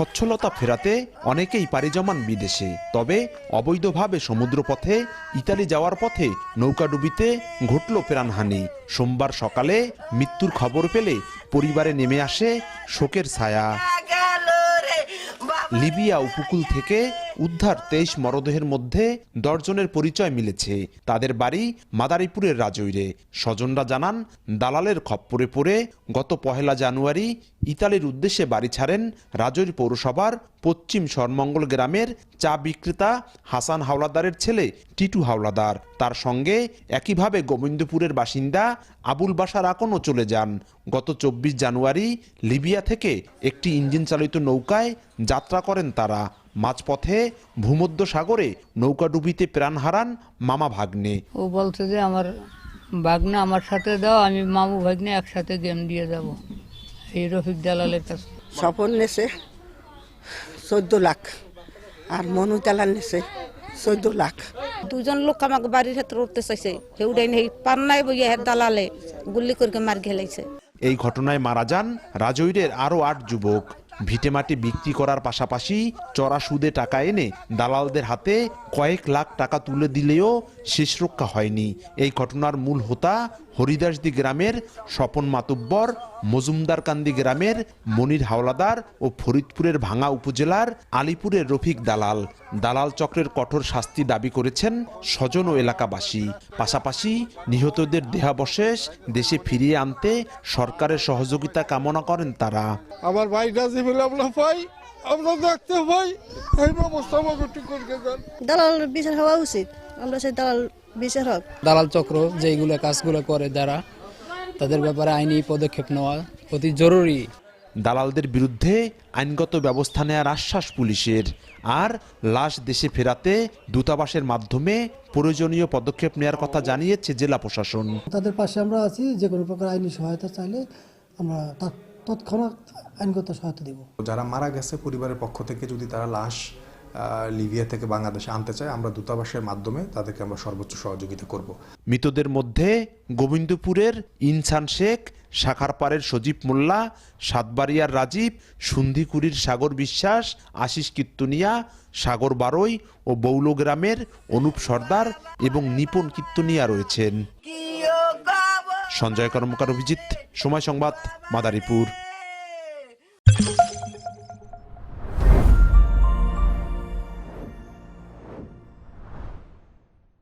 সচ্ছলতা ফেরাতে অনেকেই পারি জমান বিদেশে। তবে অবৈধভাবে সমুদ্রপথে ইতালি যাওয়ার পথে নৌকাডুবিতে ঘটল প্রাণহানি। সোমবার সকালে মৃত্যুর খবর পেলে পরিবারে নেমে আসে শোকের ছায়া। লিবিয়া উপকূল থেকে উদ্ধার তেইশ মরদেহের মধ্যে দশজনের পরিচয় মিলেছে। তাদের বাড়ি মাদারীপুরের রাজৈরে। স্বজনরা জানান, দালালের খপ্পরে পড়ে গত পহেলা জানুয়ারি ইতালির উদ্দেশ্যে বাড়ি ছাড়েন রাজৈর পৌরসভার পশ্চিম সরমঙ্গল গ্রামের চা বিক্রেতা হাসান হাওলাদারের ছেলে টিটু হাওলাদার। তার সঙ্গে একইভাবে গোবিন্দপুরের বাসিন্দা আবুল বাসার আকনও চলে যান। গত চব্বিশ জানুয়ারি লিবিয়া থেকে একটি ইঞ্জিন চালিত নৌকায় যাত্রা করেন তারা। মাঝপথে ভূমধ্য সাগরে নৌকাডুবিতে প্রাণ হারান মামা ভাগ্নে। ও বলছে যে আমার বাগনা আমার সাথে দাও আমি মামু ভাগ্নে একসাথে গেম দিয়ে যাব। এই রফিক দালালের কাছে। স্বপন নেছে চোদ্দ লাখ আর মনু চালান নেছে চোদ্দ লাখ। দুজন লোক আমাকে বাড়ির হাতে উঠতে চাইছে। কেউ হেউডাই নেই পান্নায় বইয়া হের দালালে গুল্লি করে মার ঘেলাইছে এই ঘটনায় মারা যান রাজৈরের আরও আট যুবক। ভিটেমাটি বিক্রি করার পাশাপাশি চড়া সুদে টাকা এনে দালালদের হাতে কয়েক লাখ টাকা তুলে দিলেও শেষ রক্ষা হয়নি। এই ঘটনার মূল হোতা হরিদাসদি গ্রামের স্বপন মাতুব্বর, মজুমদারকান্দি গ্রামের মনির হাওলাদার ও ফরিদপুরের ভাঙা উপজেলার আলিপুরের রফিক দালাল। দালাল চক্রের কঠোর শাস্তি দাবি করেছেন স্বজন ও এলাকাবাসী। পাশাপাশি নিহতদের দেহাবশেষ দেশে ফিরিয়ে আনতে সরকারের সহযোগিতা কামনা করেন তারা। আমার ভাইটা আমরা পাই আমরা দেখতে পাই এই ব্যবস্থা আমাকে একটু করে দেন। দালাল বিচার হওয়া উচিত। আমরা সেই দালাল বিচার হোক। দালাল চক্র যেইগুলো কাজগুলো করে যারা তাদের ব্যাপারে আইনি পদক্ষেপ নেওয়া অতি জরুরি। দালালদের বিরুদ্ধে আইনগত ব্যবস্থা নেওয়ার আশ্বাস পুলিশের। আর লাশ দেশে ফেরাতে দূতাবাসের মাধ্যমে প্রয়োজনীয় পদক্ষেপ নেওয়ার কথা জানিয়েছে জেলা প্রশাসন। তাদের পাশে আমরা আছি যে কোনো প্রকার আইনি সহায়তা চাইলে আমরা তা- তৎক্ষণাৎ আইনগত সহায়তা দেব। যারা মারা গেছে পরিবারের পক্ষ থেকে যদি তারা লাশ লিবিয়া থেকে বাংলাদেশে আনতে চায় আমরা দূতাবাসের মাধ্যমে তাদেরকে আমরা সর্বোচ্চ সহযোগিতা করব। মৃতদের মধ্যে গোবিন্দপুরের ইনসান শেখ শাখারপাড়ের সজীব মোল্লা সাতবাড়িয়ার রাজীব সুন্ধিকুড়ির সাগর বিশ্বাস আশিস কীর্তনিয়া সাগর বারই ও বৌল গ্রামের অনুপ সর্দার এবং নিপুণ কীর্তনিয়া রয়েছেন। সঞ্জয় কর্মকার অভিজিৎ সময় সংবাদ মাদারীপুর।